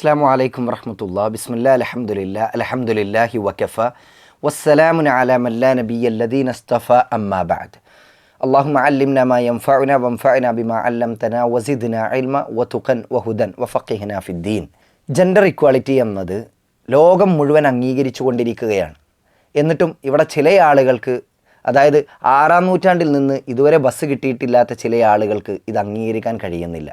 അസ്സാം വലൈക്കും വറഹമത്തുള്ള ബിസ്മില്ല അലഹമുല്ല അലഹമുല്ലാഹി വക്കഫ വസ്സലാമുൻ അല മല്ല നബി അല്ലദീൻ അസ്തഫ അമ്മാബാദ് اللهم علمنا ما ينفعنا وانفعنا بما علمتنا وزدنا علما وتقا وهدى وفقهنا في الدين ജെൻഡർ ഇക്വാളിറ്റി എന്നത് ലോകം മുഴുവൻ അംഗീകരിച്ചു കൊണ്ടിരിക്കുകയാണ് എന്നിട്ടും ഇവിടെ ചില ആളുകൾക്ക് അതായത് ആറാം നൂറ്റാണ്ടിൽ നിന്ന് ഇതുവരെ ബസ് കിട്ടിയിട്ടില്ലാത്ത ചില ആളുകൾക്ക് ഇത് അംഗീകരിക്കാൻ കഴിയുന്നില്ല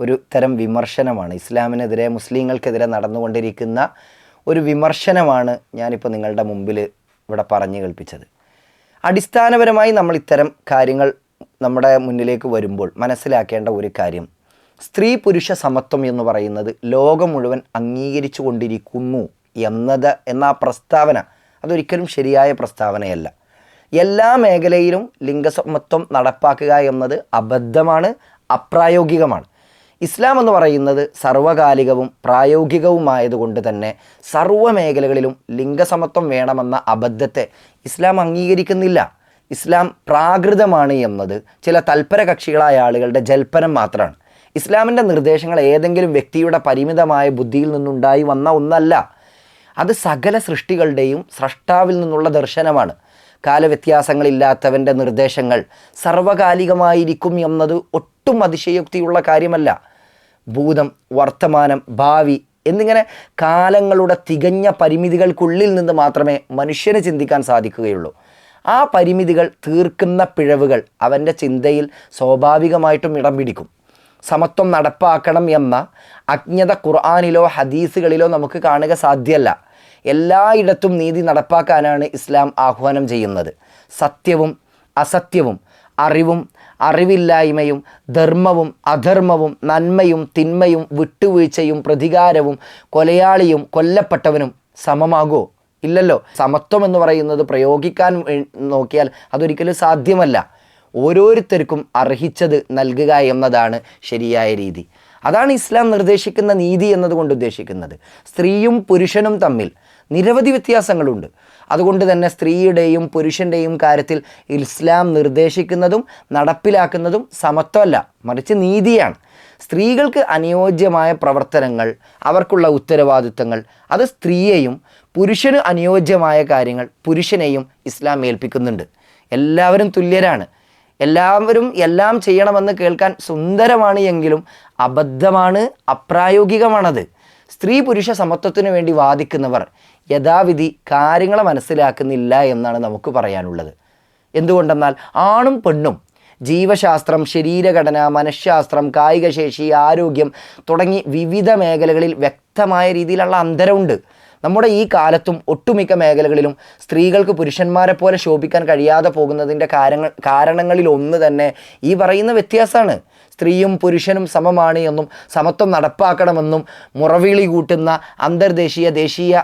ഒരു തരം വിമർശനമാണ്. ഇസ്ലാമിനെതിരെ മുസ്ലിങ്ങൾക്കെതിരെ നടന്നുകൊണ്ടിരിക്കുന്ന ഒരു വിമർശനമാണ് ഞാനിപ്പോൾ നിങ്ങളുടെ മുമ്പിൽ ഇവിടെ പറഞ്ഞു കേൾപ്പിച്ചത്. അടിസ്ഥാനപരമായി നമ്മൾ ഇത്തരം കാര്യങ്ങൾ നമ്മുടെ മുന്നിലേക്ക് വരുമ്പോൾ മനസ്സിലാക്കേണ്ട ഒരു കാര്യം. സ്ത്രീ പുരുഷ സമത്വം എന്ന് പറയുന്നത് ലോകം മുഴുവൻ അംഗീകരിച്ചു കൊണ്ടിരിക്കുന്നു എന്നത് എന്ന പ്രസ്താവന അതൊരിക്കലും ശരിയായ പ്രസ്താവനയല്ല. എല്ലാ മേഖലയിലും ലിംഗസമത്വം നടപ്പാക്കുക എന്നത് അബദ്ധമാണ് അപ്രായോഗികമാണ്. ഇസ്ലാം എന്ന് പറയുന്നത് സർവകാലികവും പ്രായോഗികവുമായതുകൊണ്ട് തന്നെ സർവ മേഖലകളിലും ലിംഗസമത്വം വേണമെന്ന അബദ്ധത്തെ ഇസ്ലാം അംഗീകരിക്കുന്നില്ല. ഇസ്ലാം പ്രാകൃതമാണ് എന്നത് ചില തൽപര കക്ഷികളായ ആളുകളുടെ ജൽപ്പനം മാത്രമാണ്. ഇസ്ലാമിന്റെ നിർദ്ദേശങ്ങൾ ഏതെങ്കിലും വ്യക്തിയുടെ പരിമിതമായ ബുദ്ധിയിൽ നിന്നുണ്ടായി വന്ന ഒന്നല്ല. അത് സകല സൃഷ്ടികളുടെയും സ്രഷ്ടാവിൽ നിന്നുള്ള ദർശനമാണ്. കാലവ്യത്യാസങ്ങളില്ലാത്തവന്റെ നിർദ്ദേശങ്ങൾ സർവകാലികമായിരിക്കും എന്നത് ഒട്ടും അതിശയോക്തിയുള്ള കാര്യമല്ല. ഭൂതം വർത്തമാനം ഭാവി എന്നിങ്ങനെ കാലങ്ങളുടെ തികഞ്ഞ പരിമിതികൾക്കുള്ളിൽ നിന്ന് മാത്രമേ മനുഷ്യനെ ചിന്തിക്കാൻ സാധിക്കുകയുള്ളൂ. ആ പരിമിതികൾ തീർക്കുന്ന പിഴവുകൾ അവന്റെ ചിന്തയിൽ സ്വാഭാവികമായിട്ടും ഇടം പിടിക്കും. സമത്വം നടപ്പാക്കണം എന്ന അജ്ഞത ഖുർആാനിലോ ഹദീസുകളിലോ നമുക്ക് കാണുക സാധ്യമല്ല. എല്ലായിടത്തും നീതി നടപ്പാക്കാനാണ് ഇസ്ലാം ആഹ്വാനം ചെയ്യുന്നത്. സത്യവും അസത്യവും അറിവും അറിവില്ലായ്മയും ധർമ്മവും അധർമ്മവും നന്മയും തിന്മയും വിട്ടുവീഴ്ചയും പ്രതികാരവും കൊലയാളിയും കൊല്ലപ്പെട്ടവനും സമമാകോ? ഇല്ലല്ലോ. സമത്വം എന്ന് പറയുന്നത് പ്രയോഗിക്കാൻ നോക്കിയാൽ അതൊരിക്കലും സാധ്യമല്ല. ഓരോരുത്തർക്കും അർഹിച്ചത് നൽകുക എന്നതാണ് ശരിയായ രീതി. അതാണ് ഇസ്ലാം നിർദ്ദേശിക്കുന്ന നീതി എന്നതുകൊണ്ട് ഉദ്ദേശിക്കുന്നത്. സ്ത്രീയും പുരുഷനും തമ്മിൽ നിരവധി വ്യത്യാസങ്ങളുണ്ട്. അതുകൊണ്ട് തന്നെ സ്ത്രീയുടെയും പുരുഷന്റെയും കാര്യത്തിൽ ഇസ്ലാം നിർദ്ദേശിക്കുന്നതും നടപ്പിലാക്കുന്നതും സമത്വമല്ല മറിച്ച് നീതിയാണ്. സ്ത്രീകൾക്ക് അനുയോജ്യമായ പ്രവർത്തനങ്ങൾ അവർക്കുള്ള ഉത്തരവാദിത്തങ്ങൾ അത് സ്ത്രീയെയും പുരുഷന് അനുയോജ്യമായ കാര്യങ്ങൾ പുരുഷനെയും ഇസ്ലാം ഏൽപ്പിക്കുന്നുണ്ട്. എല്ലാവരും തുല്യരാണ്. എല്ലാവരും എല്ലാം ചെയ്യണമെന്ന് കേൾക്കാൻ സുന്ദരമാണ് എങ്കിലും അബദ്ധമാണ് അപ്രായോഗികമാണത്. സ്ത്രീ പുരുഷ സമത്വത്തിനു വേണ്ടി വാദിക്കുന്നവർ യഥാവിധി കാര്യങ്ങളെ മനസ്സിലാക്കുന്നില്ല എന്നാണ് നമുക്ക് പറയാനുള്ളത്. എന്തുകൊണ്ടെന്നാൽ ആണും പെണ്ണും ജീവശാസ്ത്രം ശരീരഘടന മനഃശാസ്ത്രം കായികശേഷി ആരോഗ്യം തുടങ്ങി വിവിധ മേഖലകളിൽ വ്യക്തമായ രീതിയിലുള്ള അന്തരമുണ്ട്. നമ്മുടെ ഈ കാലത്തും ഒട്ടുമിക്ക മേഖലകളിലും സ്ത്രീകൾക്ക് പുരുഷന്മാരെ പോലെ ശോഭിക്കാൻ കഴിയാതെ പോകുന്നതിന്റെ കാര്യങ്ങൾ കാരണങ്ങളിൽ ഒന്ന് തന്നെ ഈ പറയുന്ന വ്യത്യാസമാണ്. സ്ത്രീയും പുരുഷനും സമമാണ് എന്നും സമത്വം നടപ്പാക്കണമെന്നും മുറവിളി കൂട്ടുന്ന അന്തർദേശീയ ദേശീയ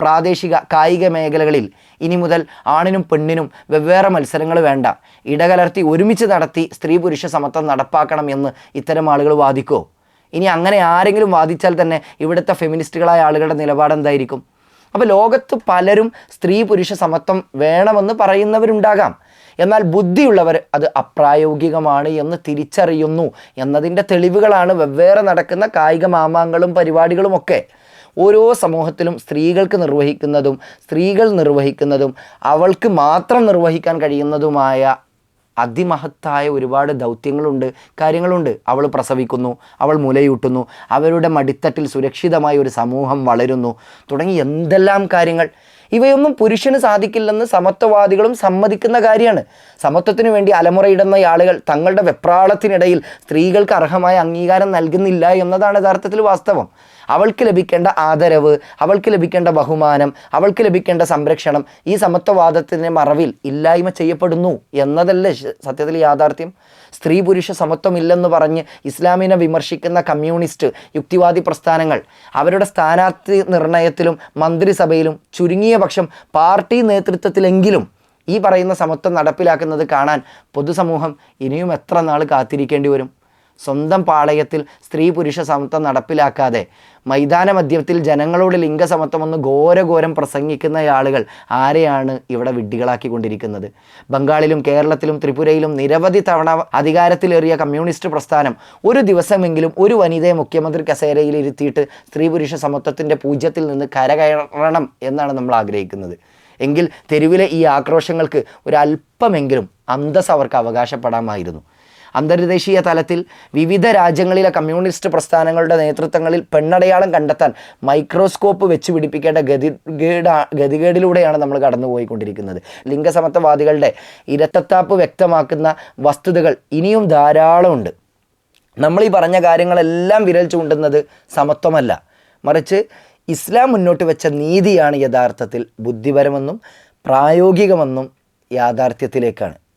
പ്രാദേശിക കായിക മേഖലകളിൽ ഇനി മുതൽ ആണിനും പെണ്ണിനും വെവ്വേറെ മത്സരങ്ങൾ വേണ്ട. ഇടകലർത്തി ഒരുമിച്ച് നടത്തി സ്ത്രീ പുരുഷ സമത്വം നടപ്പാക്കണം എന്ന് ഇത്തരം ആളുകൾ വാദിക്കോ? ഇനി അങ്ങനെ ആരെങ്കിലും വാദിച്ചാൽ തന്നെ ഇവിടുത്തെ ഫെമിനിസ്റ്റുകളായ ആളുകളുടെ നിലപാട് എന്തായിരിക്കും? അപ്പോൾ ലോകത്ത് പലരും സ്ത്രീ പുരുഷ സമത്വം വേണമെന്ന് പറയുന്നവരുണ്ടാകാം. എന്നാൽ ബുദ്ധിയുള്ളവർ അത് അപ്രായോഗികമാണ് എന്ന് തിരിച്ചറിയുന്നു എന്നതിന്റെ തെളിവുകളാണ് വെവ്വേറെ നടക്കുന്ന കായിക മാമാങ്ങളും പരിപാടികളും ഒക്കെ. ഓരോ സമൂഹത്തിലും സ്ത്രീകൾക്ക് നിർവഹിക്കുന്നതും സ്ത്രീകൾ നിർവഹിക്കുന്നതും അവൾക്ക് മാത്രം നിർവഹിക്കാൻ കഴിയുന്നതുമായ അതിമഹത്തായ ഒരുപാട് ദൗത്യങ്ങളുണ്ട് കാര്യങ്ങളുണ്ട്. അവൾ പ്രസവിക്കുന്നു അവൾ മുലയൂട്ടുന്നു അവരുടെ മടിത്തട്ടിൽ സുരക്ഷിതമായ ഒരു സമൂഹം വളരുന്നു. തുടങ്ങി എന്തെല്ലാം കാര്യങ്ങൾ? ഇവയൊന്നും പുരുഷന് സാധിക്കില്ലെന്ന് സമത്വവാദികളും സമ്മതിക്കുന്ന കാര്യമാണ്. സമത്വത്തിന് വേണ്ടി അലമുറയിടുന്ന ആളുകൾ തങ്ങളുടെ വെപ്രാളത്തിനിടയിൽ സ്ത്രീകൾക്ക് അർഹമായ അംഗീകാരം നൽകുന്നില്ല എന്നതാണ് യഥാർത്ഥത്തിൽ വാസ്തവം. അവൾക്ക് ലഭിക്കേണ്ട ആദരവ് അവൾക്ക് ലഭിക്കേണ്ട ബഹുമാനം അവൾക്ക് ലഭിക്കേണ്ട സംരക്ഷണം ഈ സമത്വവാദത്തിന്റെ മറവിൽ ഇല്ലായ്മ ചെയ്യപ്പെടുന്നു എന്നതല്ലേ സത്യത്തിൽ യാഥാർത്ഥ്യം? സ്ത്രീ പുരുഷ സമത്വമില്ലെന്ന് പറഞ്ഞ് ഇസ്ലാമിനെ വിമർശിക്കുന്ന കമ്മ്യൂണിസ്റ്റ് യുക്തിവാദി പ്രസ്ഥാനങ്ങൾ അവരുടെ സ്ഥാനാർത്ഥി നിർണയത്തിലും മന്ത്രിസഭയിലും ചുരുങ്ങിയ പക്ഷം പാർട്ടി നേതൃത്വത്തിലെങ്കിലും ഈ പറയുന്ന സമത്വം നടപ്പിലാക്കുന്നത് കാണാൻ പൊതുസമൂഹം ഇനിയും എത്ര നാൾ കാത്തിരിക്കേണ്ടി വരും? സ്വന്തം പാളയത്തിൽ സ്ത്രീ പുരുഷ സമത്വം നടപ്പിലാക്കാതെ മൈതാന മധ്യത്തിൽ ജനങ്ങളോട് ലിംഗസമത്വം ഒന്ന് ഘോരഘോരം പ്രസംഗിക്കുന്ന ആളുകൾ ആരെയാണ് ഇവിടെ വിഡ്ഢികളാക്കിക്കൊണ്ടിരിക്കുന്നത്? ബംഗാളിലും കേരളത്തിലും ത്രിപുരയിലും നിരവധി തവണ അധികാരത്തിലേറിയ കമ്മ്യൂണിസ്റ്റ് പ്രസ്ഥാനം ഒരു ദിവസമെങ്കിലും ഒരു വനിതയെ മുഖ്യമന്ത്രി കസേരയിൽ ഇരുത്തിയിട്ട് സ്ത്രീ പുരുഷ സമത്വത്തിന്റെ പൂജ്യത്തിൽ നിന്ന് കരകയറണം എന്നാണ് നമ്മൾ ആഗ്രഹിക്കുന്നത്. എങ്കിൽ തെരുവിലെ ഈ ആക്രോശങ്ങൾക്ക് ഒരല്പമെങ്കിലും അന്തസ് അവർക്ക് അവകാശപ്പെടാമായിരുന്നു. അന്തർദേശീയ തലത്തിൽ വിവിധ രാജ്യങ്ങളിലെ കമ്മ്യൂണിസ്റ്റ് പ്രസ്ഥാനങ്ങളുടെ നേതൃത്വങ്ങളിൽ പെണ്ണടയാളം കണ്ടെത്താൻ മൈക്രോസ്കോപ്പ് വെച്ച് പിടിപ്പിക്കേണ്ട ഗതിഗേട ഗതികേടിലൂടെയാണ് നമ്മൾ കടന്നുപോയിക്കൊണ്ടിരിക്കുന്നത്. ലിംഗസമത്വവാദികളുടെ ഇരട്ടത്താപ്പ് വ്യക്തമാക്കുന്ന വസ്തുതകൾ ഇനിയും ധാരാളമുണ്ട്. നമ്മൾ ഈ പറഞ്ഞ കാര്യങ്ങളെല്ലാം വിരൽ ചൂണ്ടുന്നത് സമത്വമല്ല. മറിച്ച് ഇസ്ലാം മുന്നോട്ട് വെച്ച നീതിയാണ് യഥാർത്ഥത്തിൽ ബുദ്ധിപരമെന്നും പ്രായോഗികമെന്നും യാഥാർത്ഥ്യത്തിലേക്കാണ്.